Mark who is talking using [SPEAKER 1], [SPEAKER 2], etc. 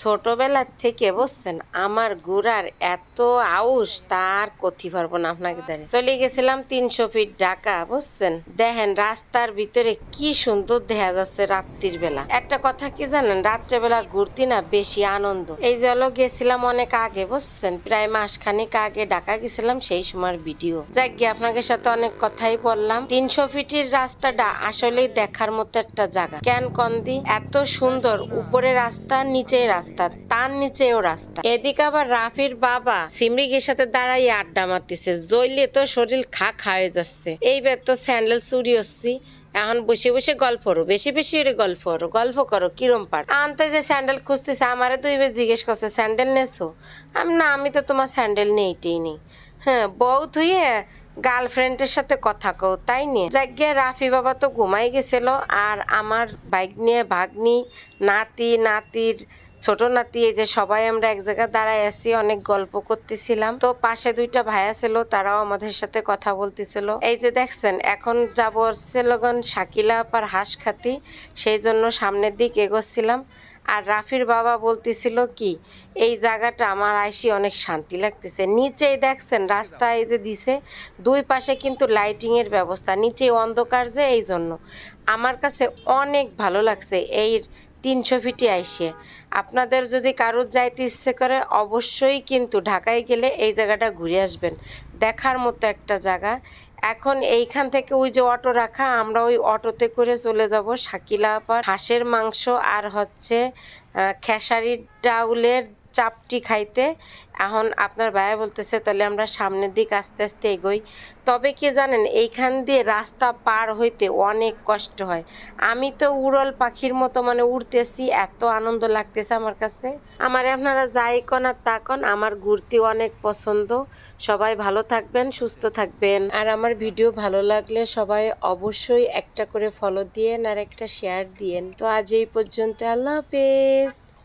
[SPEAKER 1] ছোটবেলার থেকে বুঝছেন, আমার গুড়ার এত আউস তার কথি পারব না আপনাকে দাঁড়িয়ে চলে গেছিলাম তিনশো ফিট ঢাকা, বুঝছেন? দেখেন রাস্তার ভিতরে কি সুন্দর দেখা যাচ্ছে রাত্রির বেলা। একটা কথা কি জানেন, রাত্রেবেলা ঘুরতে না বেশি আনন্দ। এই হলো গেছিলাম অনেক আগে, বুঝছেন? প্রায় মাসখানিক আগে ঢাকা গেছিলাম, সেই সময়ের ভিডিও। যাক গিয়ে আপনাদের সাথে অনেক কথাই বললাম। তিনশো ফিটের রাস্তাটা আসলেই দেখার মতো একটা জায়গা। কেন কন্দি এত সুন্দর উপরে রাস্তা নিচে রাস্তা। তার নিচেও রাস্তা। এদিকে আবার রাফির বাবা সিমরিকের সাথে দাঁড়াই আড্ডা মারতেছে জইলে তো শরীর খা খাওয়া যাচ্ছে। এইবার তো স্যান্ডেল চুরি হচ্ছি। এখন বসে বসে গল্প করো বেশি বেশি করে গল্প করো গল্প করো কিরম পার। আনতে যে স্যান্ডেল খুঁজতেছে আমারে দুই বার জিজ্ঞেস করছে স্যান্ডেল নেছো? আমি না আমি তো তোমার স্যান্ডেল নেই নেইটেই নেই। হ্যাঁ বউ ধুয়ে গার্লফ্রেন্ডের সাথে কথা কও তাই নিয়ে। যাকে রাফি বাবা তো ঘুমাই গেছিল আর আমার বাইক নিয়ে ভাগ্নি নাতি নাতির ছোট নাতি, এই যে সবাই আমরা এক জায়গায় দাঁড়ায় আছি, অনেক গল্প করতেছিলাম। তো পাশে দুইটা ভাইয়া ছিল তারাও আমাদের সাথে কথা বলতেছিল। এই যে দেখছেন, এখন যাব সেলগন শাকিলা আপার হাঁস খাতি, সেই জন্য সামনের দিক এগোচ্ছিলাম। আর রাফির বাবা বলতেছিল কি, এই জায়গাটা আমার আইসি অনেক শান্তি লাগতেছে। নিচেই দেখছেন, রাস্তা এই যে দিছে, দুই পাশে কিন্তু লাইটিং এর ব্যবস্থা নিচে অন্ধকার যে, এই জন্য। আমার কাছে অনেক ভালো লাগছে, এই তিনশো ফিটি আইসে। আপনাদের যদি কারোর যাইতে ইচ্ছে করে, অবশ্যই কিন্তু ঢাকায় গেলে এই জায়গাটা ঘুরে আসবেন। দেখার মতো একটা জায়গা। এখন এইখান থেকে ওই যে অটো রাখা, আমরা ওই অটোতে করে চলে যাব শাকিলা হাঁসের মাংস আর হচ্ছে খেসারির ডাউলের চাপটি খাইতে। এখন আপনার ভাইয়া বলতেছে, তাহলে আমরা সামনের দিক আস্তে আস্তে এগোই। তবে কি জানেন, এইখান দিয়ে রাস্তা পার হইতে অনেক কষ্ট হয়। আমি তো উড়ল পাখির মতো মানে উড়তেছি, এত আনন্দ লাগতেছে আমার কাছে। আমার আপনারা যাই কন আর তা কন, আমার ঘুরতে অনেক পছন্দ। সবাই ভালো থাকবেন, সুস্থ থাকবেন। আর আমার ভিডিও ভালো লাগলে সবাই অবশ্যই একটা করে ফলো দিয়েন আর একটা শেয়ার দিয়েন। তো আজ এই পর্যন্ত আল্লাহ হাফেজ।